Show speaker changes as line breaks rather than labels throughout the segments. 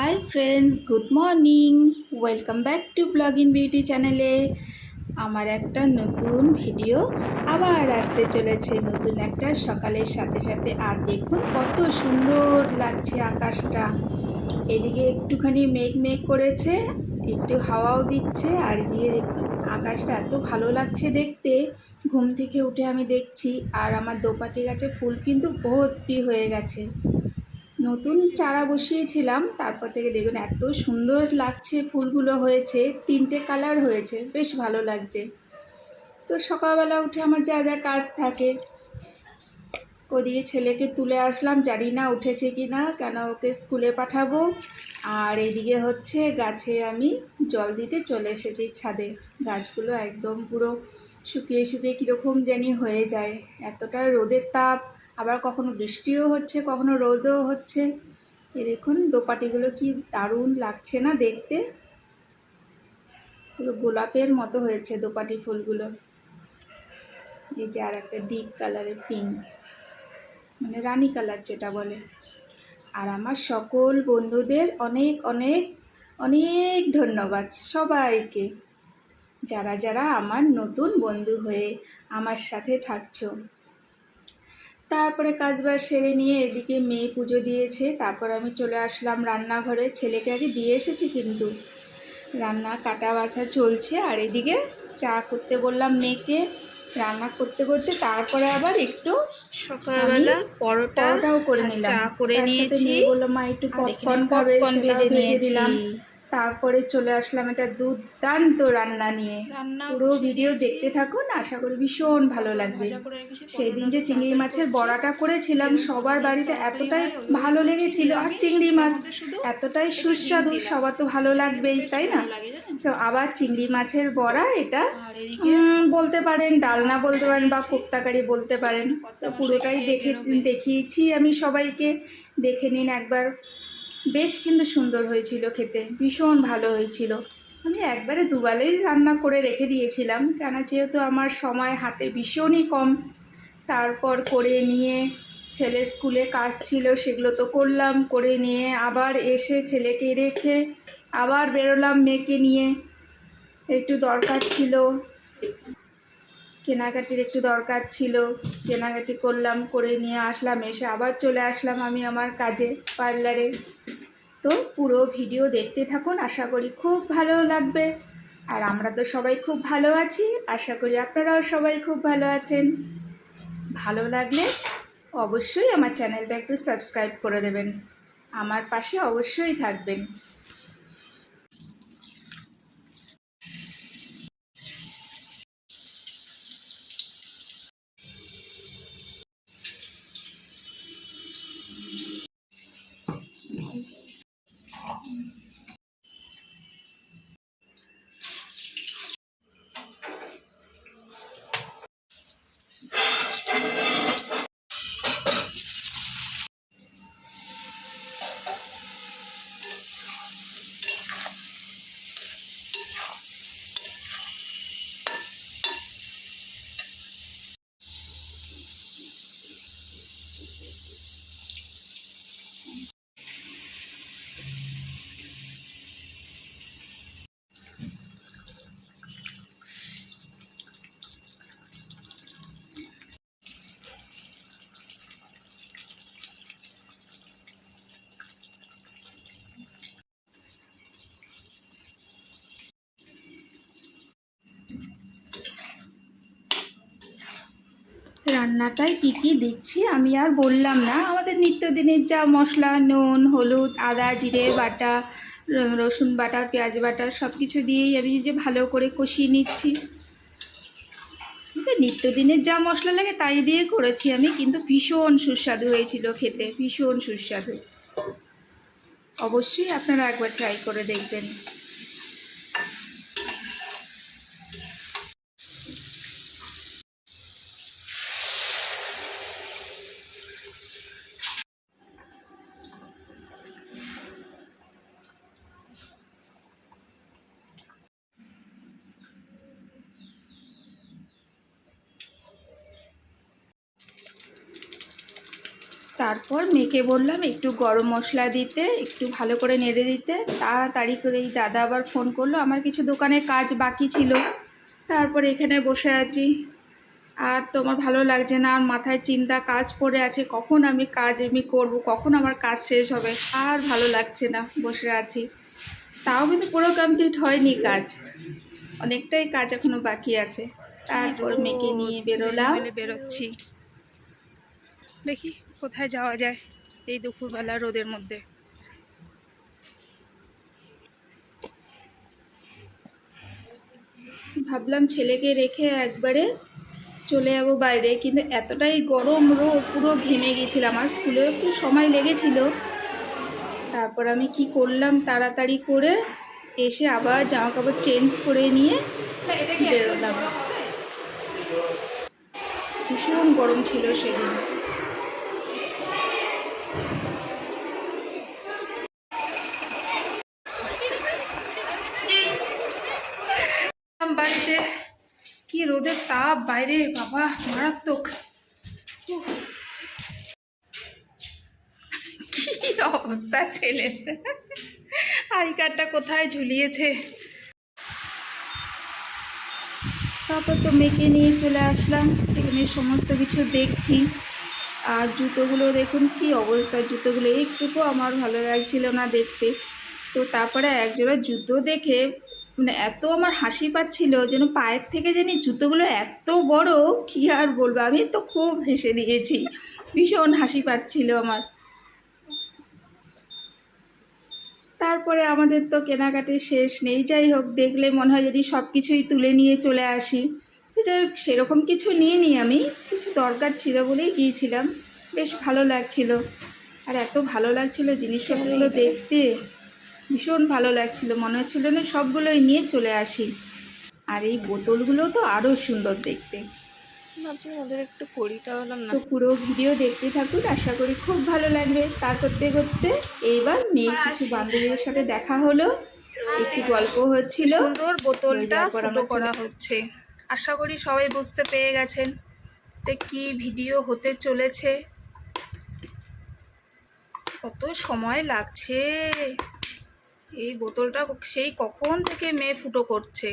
Hi friends good morning welcome back to blog in beauty চ্যানেলে আমার একটা নতুন ভিডিও আবার আসতে চলেছে। নতুন একটা সকালের সাথে সাথে। আর দেখুন কত সুন্দর লাগছে আকাশটা। এদিকে একটুখানি মেঘ মেঘ করেছে, একটু হাওয়াও দিচ্ছে। আর এদিকে দেখুন আকাশটা এত ভালো লাগছে দেখতে। ঘুম থেকে উঠে আমি দেখছি। আর আমার দোপাটি গাছে ফুল কিন্তু ভর্তি হয়ে গেছে। নতুন চারা বসিয়েছিলাম, তারপর থেকে দেখুন এত সুন্দর লাগছে, ফুলগুলো হয়েছে, তিনটে কালার হয়েছে, বেশ ভালো লাগছে। তো সকালবেলা উঠে আমার যা যা কাজ থাকে, ওদিকে ছেলেকে তুলে আসলাম, জানি না উঠেছে কি না, কেন ওকে স্কুলে পাঠাবো। আর এদিকে হচ্ছে গাছে আমি জল দিতে চলে এসেছি ছাদে। গাছগুলো একদম পুরো শুকিয়ে শুকিয়ে কীরকম জানি হয়ে যায়, এতটা রোদের তাপ আবার কখনো বৃষ্টিও হচ্ছে, কখনো রোদও হচ্ছে। এ দেখুন দোপাটিগুলো কি দারুণ লাগছে না দেখতে। পুরো গোলাপের মতো হয়েছে দোপাটি ফুলগুলো। এই যে আর একটা ডিপ কালারের পিঙ্ক মানে রানী কালার যেটা বলে। আর আমার সকল বন্ধুদের অনেক অনেক অনেক ধন্যবাদ সবাইকে। যারা যারা আমার নতুন বন্ধু হয়ে আমার সাথে থাকছো। তারপরে কাজবাজ সেরে নিয়ে এদিকে মেয়ে পুজো দিয়েছে তারপর আমি চলে আসলাম রান্নাঘরে। ছেলেকে আগে দিয়ে এসেছি কিন্তু। রান্না কাটা বাছা চলছে আর এদিকে চা করতে বললাম মেয়েকে। রান্না করতে করতে তারপরে আবার একটু
সকালবেলা
পরোটাও করে নিলাম।
চা করে নিয়েছি।
মেয়ে বলল মা একটু পপকর্ন খাবে
ভেজে
দিলাম। তারপরে চলে আসলাম একটা দুর্দান্ত রান্না নিয়ে। পুরো ভিডিও দেখতে থাকুন আশা করি ভীষণ ভালো লাগবে।
ভাজা করে রেখেছি,
সেই দিন যে চিংড়ি মাছের বড়াটা করেছিলাম সবার বাড়িতে এতটাই ভালো লেগেছিল। আর চিংড়ি মাছ এতটাই সুস্বাদু সবার তো ভালো লাগবেই তাই না? তো আবার চিংড়ি মাছের বড়া এটা বলতে পারেন ডালনা বলতে পারেন বা কোপ্তাকারি বলতে পারেন। তো পুরোটাই দেখেছি দেখিয়েছি আমি সবাইকে। দেখে নিন একবার। বেশ কিন্তু সুন্দর হয়েছিল খেতে, ভীষণ ভালো হয়েছিল। আমি একবারে দুবারেই রান্না করে রেখে দিয়েছিলাম, কেন যেহেতু আমার সময় হাতে ভীষণই কম। তারপর করে নিয়ে ছেলে স্কুলে কাজ ছিল, সেগুলো তো করলাম, করে নিয়ে আবার এসে ছেলেকে রেখে আবার বেরোলাম মেয়েকে নিয়ে। একটু দরকার ছিল। কেনাকাটির একটু দরকার ছিল। কেনাকাটি করলাম, করে নিয়ে আসলাম, এসে আবার চলে আসলাম আমি আমার কাজে, পার্লারে। তো পুরো ভিডিও দেখতে থাকুন, আশা করি খুব ভালো লাগবে। আর আমরা তো সবাই খুব ভালো আছি, আশা করি আপনারাও সবাই খুব ভালো আছেন। ভালো লাগলে অবশ্যই আমার চ্যানেলটা একটু সাবস্ক্রাইব করে দেবেন। আমার পাশে অবশ্যই থাকবেন। রান্নাটায় কী কী দিচ্ছি আমি আর বললাম না। আমাদের নিত্যদিনের যা মশলা, নুন, হলুদ, আদা, জিরে, বাটা রসুন বাটা, পেঁয়াজ বাটা, সব কিছু দিয়েই আমি যে ভালো করে কষিয়ে নিচ্ছি। নিত্যদিনের যা মশলা লাগে তাই দিয়ে করেছি আমি, কিন্তু ভীষণ সুস্বাদু হয়েছিল খেতে, ভীষণ সুস্বাদু। অবশ্যই আপনারা একবার ট্রাই করে দেখবেন। তারপর মেয়েকে বললাম, একটু গরম মশলা দিতে, একটু ভালো করে নেড়ে দিতে। তাড়াতাড়ি করে এই দাদা আবার ফোন করল, আমার কিছু দোকানের কাজ বাকি ছিল, তারপর এখানে বসে আছি। আর তোমার ভালো লাগছে না, আর মাথায় চিন্তা, কাজ পড়ে আছে, কখন আমি কাজ আমি করব, কখন আমার কাজ শেষ হবে? আর ভালো লাগছে না, বসে আছি। তাও কিন্তু পুরো কমপ্লিট হয়নি কাজ। অনেকটাই কাজ এখনও বাকি আছে। তারপর মেয়েকে নিয়ে বেরোলাম। বেরোচ্ছি। দেখি কোথায় যাওয়া যায় এই দুপুরবেলা রোদের মধ্যে। ভাবলাম ছেলেকে রেখে একবারে চলে যাব বাইরে, কিন্তু এতটাই গরম রোদ, পুরো ঘেমে গেছিলাম। আর স্কুলেও একটু সময় লেগেছিল। তারপর আমি কি করলাম তাড়াতাড়ি করে এসে আবার জামা কাপড় চেঞ্জ করে নিয়ে বেরোলাম। ভীষণ গরম ছিল সেদিন। বাড়িতে। কি রোদের তাপ, বাইরে বাবা, মারাত্মক। কি অবস্থা ছেলে? আই কার্ডটা কোথায় ঝুলিয়েছে? তারপর তো মেয়েকে নিয়ে চলে আসলাম। এখানে সমস্ত কিছু দেখছি। আর জুতোগুলো দেখুন, কি অবস্থা জুতোগুলো। একটুকু আমার ভালো লাগছিল না দেখতে। তো তারপরে একজোড়া জুতো দেখে মানে এত আমার হাসি পাচ্ছিল যেন পায়ের থেকে জানি জুতোগুলো এত বড়, কি আর বলব? আমি তো খুব হেসে দিয়েছি। ভীষণ হাসি পাচ্ছিল আমার। তারপরে আমাদের তো কেনাকাটি শেষ নেই। যাই হোক, দেখলে মনে হয় যদি সব কিছুই তুলে নিয়ে চলে আসি। তো যাই হোক, সেরকম কিছু নিয়ে নিই আমি। কিছু দরকার ছিল বলেই গিয়েছিলাম। বেশ ভালো লাগছিল। আর এত ভালো লাগছিল জিনিসপত্রগুলো দেখতে। ভীষণ ভালো লাগছিল। মনে হচ্ছিল না সবগুলোই নিয়ে চলে আসি। আর এই বোতলগুলো তো আরও সুন্দর দেখতে।
ওদের একটু করি তাহলে
তো পুরো ভিডিও দেখতে থাকুন আশা করি খুব ভালো লাগবে। তা করতে করতে এইবার মেয়ের কিছু বান্ধবীদের সাথে দেখা হলো। একটু গল্প হচ্ছিল।
সুন্দর বোতলটা ফুটো করা হচ্ছে। আশা করি সবাই বুঝতে পেরে গেছেন এটা কি ভিডিও হতে চলেছে। কত সময় লাগছে। এই বোতলটা সেই কখন থেকে মেয়ে ফুটো করছে?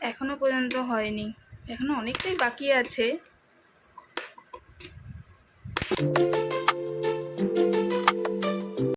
এখনও পর্যন্ত হয়নি। এখনও অনেকটাই বাকি আছে।